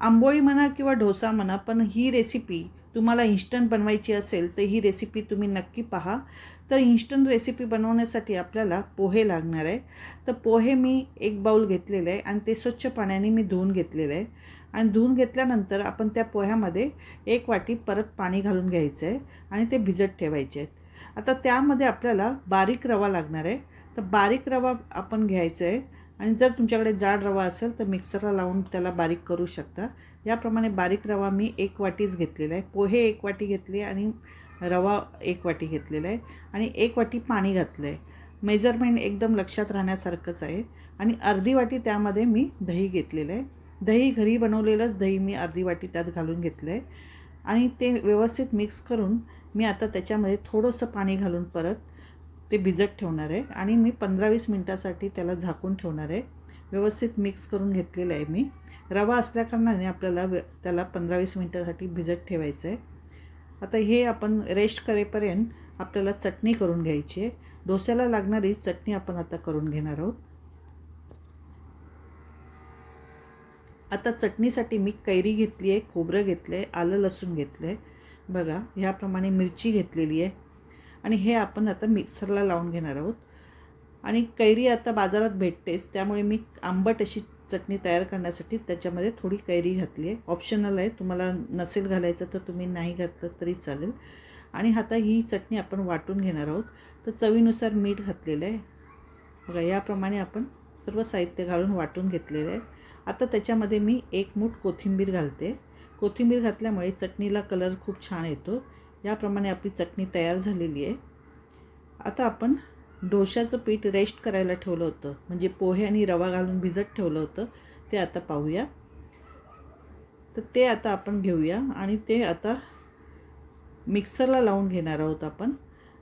आंबोळी म्हणा किंवा डोसा म्हणा पण ही रेसिपी तुम्हाला इन्स्टंट बनवायची असेल तर ही रेसिपी तुम्ही नक्की पहा. तर इन्स्टंट रेसिपी बनवण्यासाठी आपल्याला पोहे लागणार आहे. तर पोहे मी एक बाऊल घेतलेले आहे आणि ते स्वच्छ पाण्याने मी धुवून घेतलेलं आहे. आणि धुवून घेतल्यानंतर आपण त्या पोह्यामध्ये एक वाटी परत पाणी घालून घ्यायचं आहे आणि ते भिजत ठेवायचे आहेत. आता त्यामध्ये आपल्याला बारीक रवा लागणार आहे. तर बारीक रवा आपण घ्यायचं आहे. आणि जर तुमच्याकडे जाड रवा असेल तर मिक्सरला लावून त्याला बारीक करू शकता. याप्रमाणे बारीक रवा मी एक वाटीच घेतलेला आहे. पोहे एक वाटी घेतली आणि रवा एक वाटी घेतलेला आहे. आणि एक वाटी पाणी घातलं आहे मेजरमेंट एकदम लक्षात राहण्यासारखंच आहे. आणि अर्धी वाटी त्यामध्ये मी दही घेतलेलं आहे. दही घरी बनवलेलंच दही मी अर्धी वाटी त्यात घालून घेतलं आहे. आणि ते व्यवस्थित मिक्स करून मी आता त्याच्यामध्ये थोडंसं पाणी घालून परत ते भिजत ठेवणार आहे आणि मी पंधरा वीस मिनटासाठी त्याला झाकून ठेवणार आहे. व्यवस्थित मिक्स करून घेतलेलं आहे मी. रवा असल्याकारणाने आपल्याला व त्याला पंधरा वीस मिनटासाठी भिजत ठेवायचं आहे. आता हे आपण रेस्ट करेपर्यंत आपल्याला चटणी करून घ्यायची आहे. डोस्याला लागणारी चटणी आपण आता करून घेणार आहोत. आता चटणीसाठी मी कैरी घेतली आहे खोबरं घेतलं आहे आलं लसूण घेतलं आहे बघा ह्याप्रमाणे मिरची घेतलेली आहे. आणि हे आपण आता मिक्सरला लावून घेणार आहोत. आणि कैरी आता बाजारात भेटतेच त्यामुळे मी आंबट अशी चटणी तयार करण्यासाठी त्याच्यामध्ये थोडी कैरी घातली आहे. ऑप्शनल आहे तुम्हाला नसेल घालायचं तर तुम्ही नाही घातलं तरी चालेल. आणि आता ही चटणी आपण वाटून घेणार आहोत. तर चवीनुसार मीठ घातलेलं आहे. बघा याप्रमाणे आपण सर्व साहित्य घालून वाटून घेतलेलं आहे. आता त्याच्यामध्ये मी एक मूठ कोथिंबीर घालते. कोथिंबीर घातल्यामुळे चटणीला कलर खूप छान येतो. याप्रमाणे आपली चटणी तयार झालेली आहे. आता आपण डोशाचं पीठ रेस्ट करायला ठेवलं होतं. म्हणजे पोहे आणि रवा घालून भिजत ठेवलं होतं. ते आता पाहूया. तर ते आता आपण घेऊया आणि ते आता मिक्सरला लावून घेणार आहोत आपण.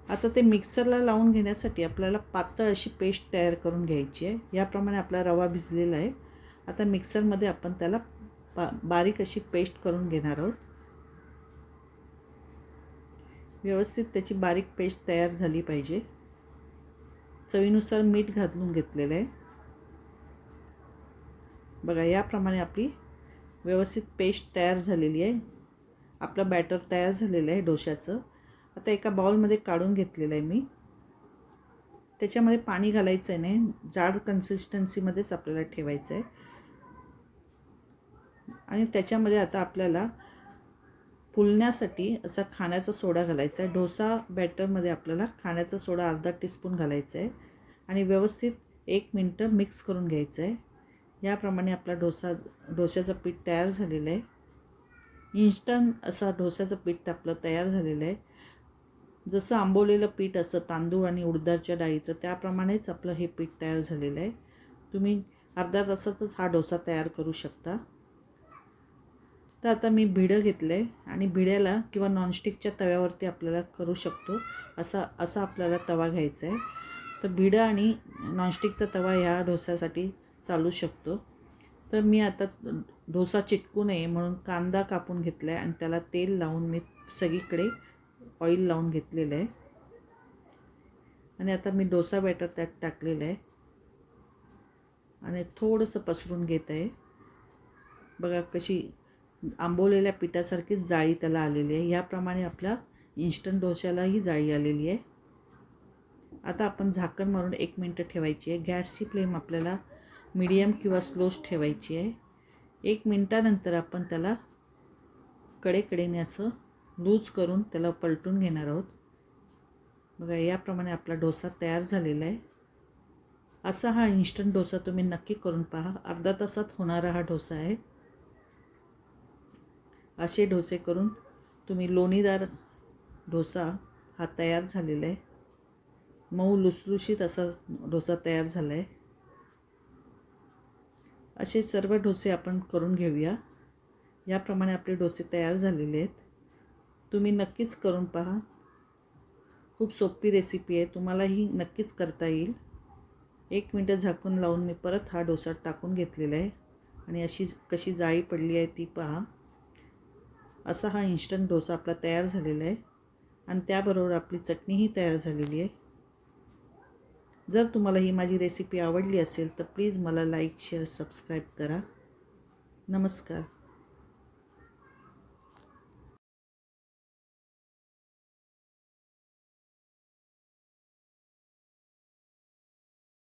आता ते मिक्सरला लावून घेण्यासाठी आपल्याला पातळ अशी पेस्ट तयार करून घ्यायची आहे. याप्रमाणे आपला रवा भिजलेला आहे. आता मिक्सरमध्ये आपण त्याला बा बारीक अशी पेस्ट करून घेणार आहोत. व्यवस्थित त्याची बारीक पेस्ट तयार झाली पाहिजे. चवीनुसार मीठ घालून घेतलेलं आहे. बघा याप्रमाणे आपली व्यवस्थित पेस्ट तयार झालेली आहे. आपलं बॅटर तयार झालेलं आहे डोशाचं आता एका बाउलमध्ये काढून घेतलेलं आहे मी. त्याच्यामध्ये पाणी घालायचं आहे नाही. जाड कन्सिस्टन्सीमध्येच आपल्याला ठेवायचं आहे आणि त्याच्यामध्ये आता आपल्याला फुलण्यासाठी असा खाण्याचा सोडा घालायचा आहे. डोसा बॅटरमध्ये आपल्याला खाण्याचा सोडा अर्धा टीस्पून घालायचा आहे. आणि व्यवस्थित एक मिनटं मिक्स करून घ्यायचं आहे. याप्रमाणे आपला डोसा डोश्याचं पीठ तयार झालेलं आहे. इन्स्टंट असा डोश्याचं पीठ आपलं तयार झालेलं आहे. जसं आंबवलेलं पीठ असं तांदूळ आणि उडदाच्या डाळीचं त्याप्रमाणेच आपलं हे पीठ तयार झालेलं आहे. तुम्ही अर्ध्या तासातच हा डोसा तयार करू शकता. तर आता मी भिडं घेतलं आहे आणि भिड्याला किंवा नॉनस्टिकच्या तव्यावरती आपल्याला करू शकतो असा असा आपल्याला तवा घ्यायचा आहे. तर भिडं आणि नॉनस्टिकचा तवा ह्या डोसासाठी चालू शकतो. तर मी आता डोसा चिटकू नये म्हणून कांदा कापून घेतला आहे आणि त्याला तेल लावून मी सगळीकडे ऑइल लावून घेतलेलं आहे. आणि आता मी डोसा बॅटर त्यात टाकलेलं आहे. आणि थोडंसं पसरून घेत आहे. बघा कशी आंबवलेल्या पिठासारखीच जाळी त्याला आलेली आहे. याप्रमाणे आपल्या इन्स्टंट डोश्यालाही जाळी आलेली आहे. आता आपण झाकण मारून एक मिनटं ठेवायची आहे. गॅसची फ्लेम आपल्याला मीडियम किंवा स्लोच ठेवायची आहे. एक मिनटानंतर आपण त्याला कडेकडेने असं लूज करून त्याला पलटून घेणार आहोत. बघा याप्रमाणे आपला डोसा तयार झालेला आहे. असा हा इन्स्टंट डोसा तुम्ही नक्की करून पहा. अर्धा तासात होणारा हा डोसा आहे. असे डोसे करून तुम्ही लोणीदार डोसा हा तयार झालेला आहे. मऊ लुसलुशीत असा डोसा तयार झाला आहे असे सर्व डोसे आपण करून घेऊया. याप्रमाणे आपले डोसे तयार झालेले आहेत. तुम्ही नक्कीच करून पहा. खूप सोपी रेसिपी आहे. तुम्हालाही नक्कीच करता येईल. एक मिनटं झाकून लावून मी परत हा डोसा टाकून घेतलेला आहे. आणि अशी कशी जाळी पडली आहे ती पहा. असा हा इन्स्टंट डोसा आपला तयार झालेला आहे. आणि त्याबरोबर आपली चटणीही तयार झालेली आहे. जर तुम्हाला ही माझी रेसिपी आवडली असेल तर प्लीज मला लाईक शेअर सबस्क्राईब करा. नमस्कार.